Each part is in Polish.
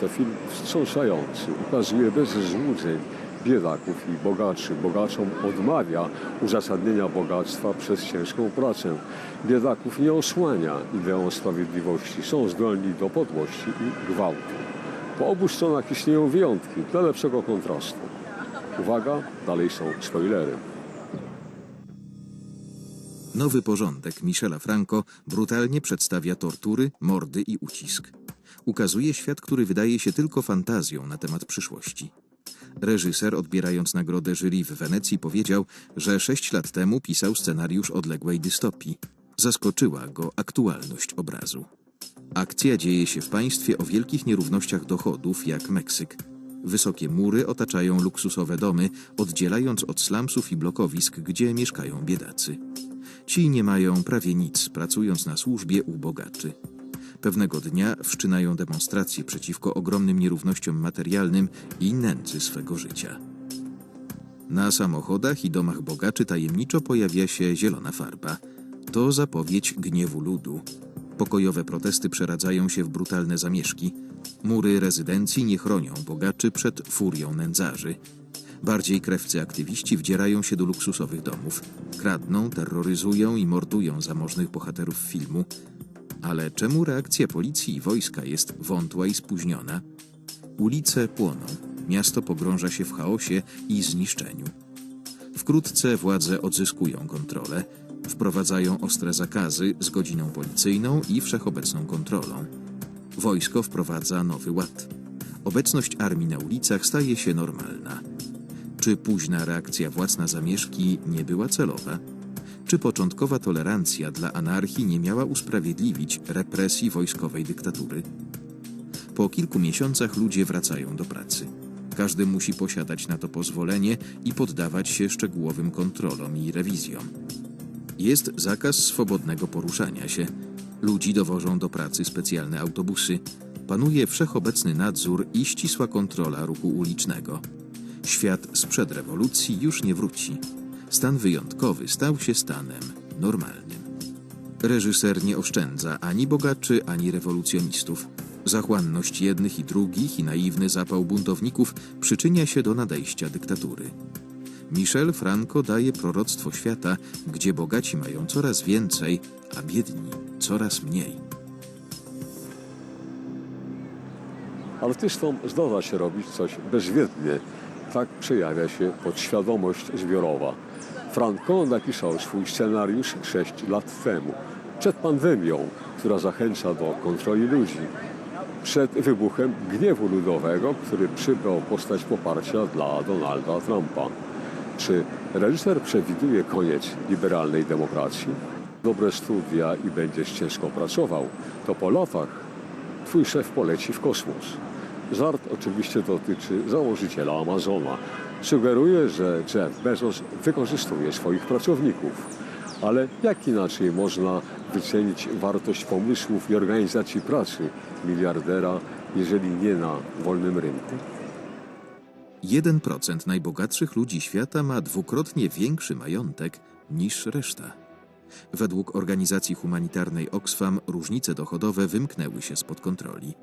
To film wstrząsający, ukazuje bez złudzeń biedaków i bogaczy. Bogaczom odmawia uzasadnienia bogactwa przez ciężką pracę. Biedaków nie osłania ideą sprawiedliwości. Są zdolni do podłości i gwałtu. Po obu stronach istnieją wyjątki dla lepszego kontrastu. Uwaga, dalej są spoilery. Nowy porządek Michela Franco brutalnie przedstawia tortury, mordy i ucisk. Ukazuje świat, który wydaje się tylko fantazją na temat przyszłości. Reżyser, odbierając nagrodę jury w Wenecji, powiedział, że sześć lat temu pisał scenariusz odległej dystopii. Zaskoczyła go aktualność obrazu. Akcja dzieje się w państwie o wielkich nierównościach dochodów, jak Meksyk. Wysokie mury otaczają luksusowe domy, oddzielając od slumsów i blokowisk, gdzie mieszkają biedacy. Ci nie mają prawie nic, pracując na służbie u bogaczy. Pewnego dnia wszczynają demonstracje przeciwko ogromnym nierównościom materialnym i nędzy swego życia. Na samochodach i domach bogaczy tajemniczo pojawia się zielona farba. To zapowiedź gniewu ludu. Pokojowe protesty przeradzają się w brutalne zamieszki. Mury rezydencji nie chronią bogaczy przed furią nędzarzy. Bardziej krewcy aktywiści wdzierają się do luksusowych domów. Kradną, terroryzują i mordują zamożnych bohaterów filmu. Ale czemu reakcja policji i wojska jest wątła i spóźniona? Ulice płoną, miasto pogrąża się w chaosie i zniszczeniu. Wkrótce władze odzyskują kontrolę, wprowadzają ostre zakazy z godziną policyjną i wszechobecną kontrolą. Wojsko wprowadza nowy ład. Obecność armii na ulicach staje się normalna. Czy późna reakcja władz na zamieszki nie była celowa? Czy początkowa tolerancja dla anarchii nie miała usprawiedliwić represji wojskowej dyktatury? Po kilku miesiącach ludzie wracają do pracy. Każdy musi posiadać na to pozwolenie i poddawać się szczegółowym kontrolom i rewizjom. Jest zakaz swobodnego poruszania się. Ludzi dowożą do pracy specjalne autobusy. Panuje wszechobecny nadzór i ścisła kontrola ruchu ulicznego. Świat sprzed rewolucji już nie wróci. Stan wyjątkowy stał się stanem normalnym. Reżyser nie oszczędza ani bogaczy, ani rewolucjonistów. Zachłanność jednych i drugich i naiwny zapał buntowników przyczynia się do nadejścia dyktatury. Michel Franco daje proroctwo świata, gdzie bogaci mają coraz więcej, a biedni coraz mniej. Artystom zdarza się robić coś bezwiednie. Tak przejawia się podświadomość zbiorowa. Franco napisał swój scenariusz 6 lat temu, przed pandemią, która zachęca do kontroli ludzi, przed wybuchem gniewu ludowego, który przybrał postać poparcia dla Donalda Trumpa. Czy reżyser przewiduje koniec liberalnej demokracji? Dobre studia i będziesz ciężko pracował, to po latach twój szef poleci w kosmos. Żart oczywiście dotyczy założyciela Amazona. Sugeruje, że Jeff Bezos wykorzystuje swoich pracowników. Ale jak inaczej można wycenić wartość pomysłów i organizacji pracy miliardera, jeżeli nie na wolnym rynku? 1% najbogatszych ludzi świata ma dwukrotnie większy majątek niż reszta. Według organizacji humanitarnej Oxfam różnice dochodowe wymknęły się spod kontroli.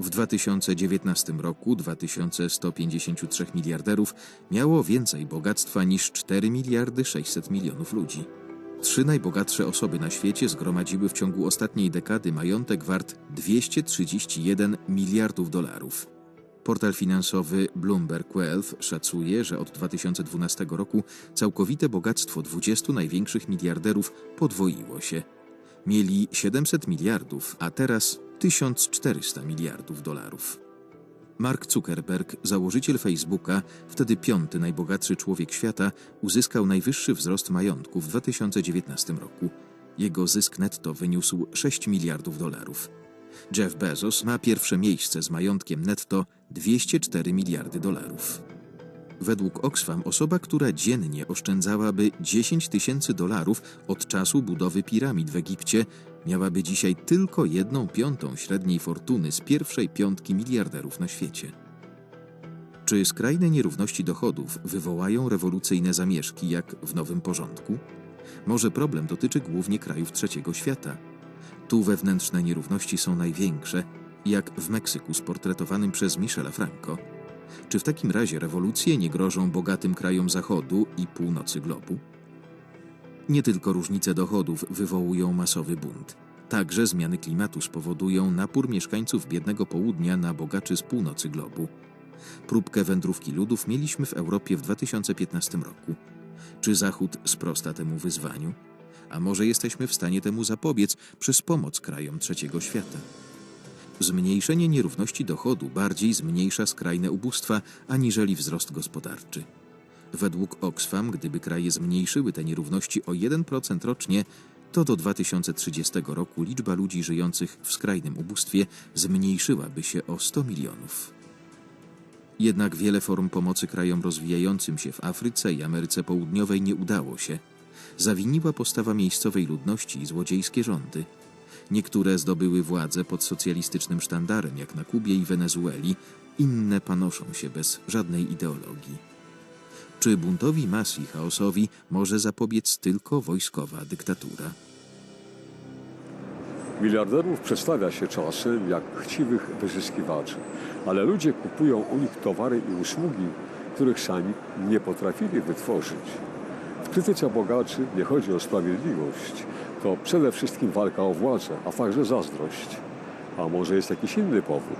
W 2019 roku 2153 miliarderów miało więcej bogactwa niż 4 miliardy 600 milionów ludzi. Trzy najbogatsze osoby na świecie zgromadziły w ciągu ostatniej dekady majątek wart 231 miliardów dolarów. Portal finansowy Bloomberg Wealth szacuje, że od 2012 roku całkowite bogactwo 20 największych miliarderów podwoiło się. Mieli 700 miliardów, a teraz 1400 miliardów dolarów. Mark Zuckerberg, założyciel Facebooka, wtedy piąty najbogatszy człowiek świata, uzyskał najwyższy wzrost majątku w 2019 roku. Jego zysk netto wyniósł 6 miliardów dolarów. Jeff Bezos ma pierwsze miejsce z majątkiem netto 204 miliardy dolarów. Według Oxfam osoba, która dziennie oszczędzałaby 10 tysięcy dolarów od czasu budowy piramid w Egipcie, miałaby dzisiaj tylko jedną piątą średniej fortuny z pierwszej piątki miliarderów na świecie. Czy skrajne nierówności dochodów wywołają rewolucyjne zamieszki jak w nowym porządku? Może problem dotyczy głównie krajów trzeciego świata. Tu wewnętrzne nierówności są największe, jak w Meksyku sportretowanym przez Michela Franco? Czy w takim razie rewolucje nie grożą bogatym krajom Zachodu i północy globu? Nie tylko różnice dochodów wywołują masowy bunt. Także zmiany klimatu spowodują napór mieszkańców biednego południa na bogaczy z północy globu. Próbkę wędrówki ludów mieliśmy w Europie w 2015 roku. Czy Zachód sprosta temu wyzwaniu? A może jesteśmy w stanie temu zapobiec przez pomoc krajom trzeciego świata? Zmniejszenie nierówności dochodu bardziej zmniejsza skrajne ubóstwa aniżeli wzrost gospodarczy. Według Oxfam, gdyby kraje zmniejszyły te nierówności o 1% rocznie, to do 2030 roku liczba ludzi żyjących w skrajnym ubóstwie zmniejszyłaby się o 100 milionów. Jednak wiele form pomocy krajom rozwijającym się w Afryce i Ameryce Południowej nie udało się. Zawiniła postawa miejscowej ludności i złodziejskie rządy. Niektóre zdobyły władzę pod socjalistycznym sztandarem, jak na Kubie i Wenezueli, inne panoszą się bez żadnej ideologii. Czy buntowi mas i chaosowi może zapobiec tylko wojskowa dyktatura? Miliarderów przedstawia się czasem jak chciwych wyzyskiwaczy, ale ludzie kupują u nich towary i usługi, których sami nie potrafili wytworzyć. W krytyce bogaczy nie chodzi o sprawiedliwość, to przede wszystkim walka o władzę, a także zazdrość. A może jest jakiś inny powód?